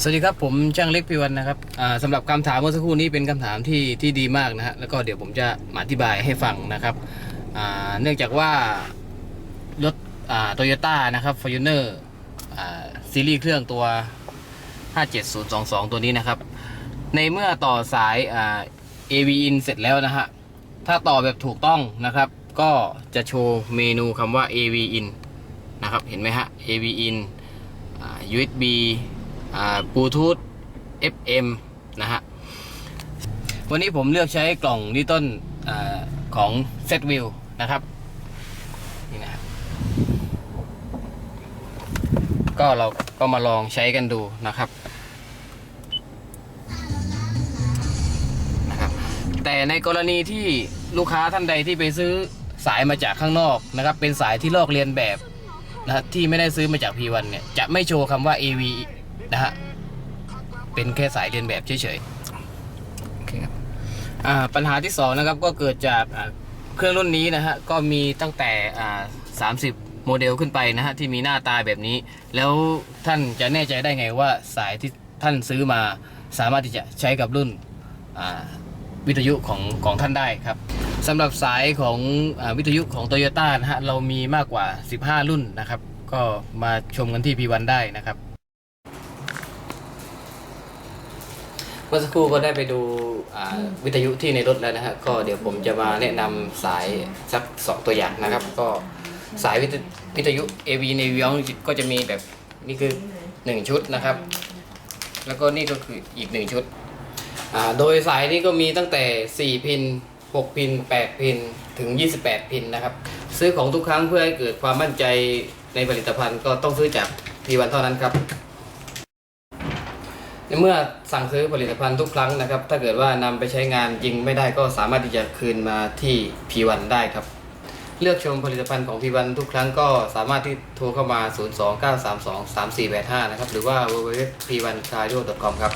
สวัสดีครับผมช่างเล็กพิวันนะครับสำหรับคำถามเมื่อสักครู่นี้เป็นคำถามที่ที่ดีมากนะฮะแล้วก็เดี๋ยวผมจะมาอธิบายให้ฟังนะครับเนื่องจากว่ารถโตโยต้านะครับ f o r t u n e r ซีรีส์เครื่องตัว 57022 ตัวนี้นะครับ ในเมื่อต่อสาย AV in เสร็จแล้วนะฮะถ้าต่อแบบถูกต้องนะครับ ก็จะโชว์เมนูคำว่า AV in นะครับเห็นไหมฮะ AV in USB บลูทูธ FM นะฮะ วันนี้ผมเลือกใช้กล่องดิจิตอลอของ z w i l นะครับ นี่นะฮะก็เราก็มาลองใช้กันดูนะครับนะครับ แต่ในกรณีที่ลูกค้าท่านใดที่ไปซื้อสายมาจากข้างนอกนะครับ เป็นสายที่ลอกเลียนแบบนะฮะที่ไม่ได้ซื้อมาจาก P1 เนี่ย จะไม่โชว์คำว่า AV นะฮะ เป็นแค่สายเรียนแบบเฉยๆโอเคครับปัญหาที่สองนะครับก็เกิดจากเครื่องรุ่นนี้นะฮะ ก็มีตั้งแต่อ่า30โมเดลขึ้นไปนะฮะ ที่มีหน้าตาแบบนี้ แล้วท่านจะแน่ใจได้ไงว่าสายที่ท่านซื้อมาสามารถที่จะใช้กับรุ่นวิทยุของของท่านได้ครับสำหรับสายของอวิทยุของ Toyota นะฮะ เรามีมากกว่า 15 รุ่นนะครับ ก็มาชมกันที่ P1 ได้นะครับ เมื่อสักครู่ก็ได้ไปดูอ่าวิทยุที่ในรถแล้วนะฮะก็เดี๋ยวผมจะมาแนะนำสายสักสองตัวอย่างนะครับ ก็สายวิทยุวิทยุ AV ในวิองก็จะมีแบบนี่คือ 1 ชุดนะครับ แล้วก็นี่ก็คืออีก 1 ชุดอ่าโดยสายนี้ก็มีตั้งแต่ 4 พิน 6 พิน 8 พิน ถึง 28 พินนะครับ ซื้อของทุกครั้งเพื่อให้เกิดความมั่นใจในผลิตภัณฑ์ก็ต้องซื้อจาก P1 เท่านั้นครับ ในเมื่อสั่งซื้อผลิตภัณฑ์ทุกครั้งนะครับ ถ้าเกิดว่านำไปใช้งานจริงไม่ได้ก็สามารถที่จะคืนมาที่พีวันได้ครับ เลือกชมผลิตภัณฑ์ของพีวันทุกครั้งก็สามารถที่โทรเข้ามา 029323485 นะครับ หรือว่า www.p1cardio.com ครับ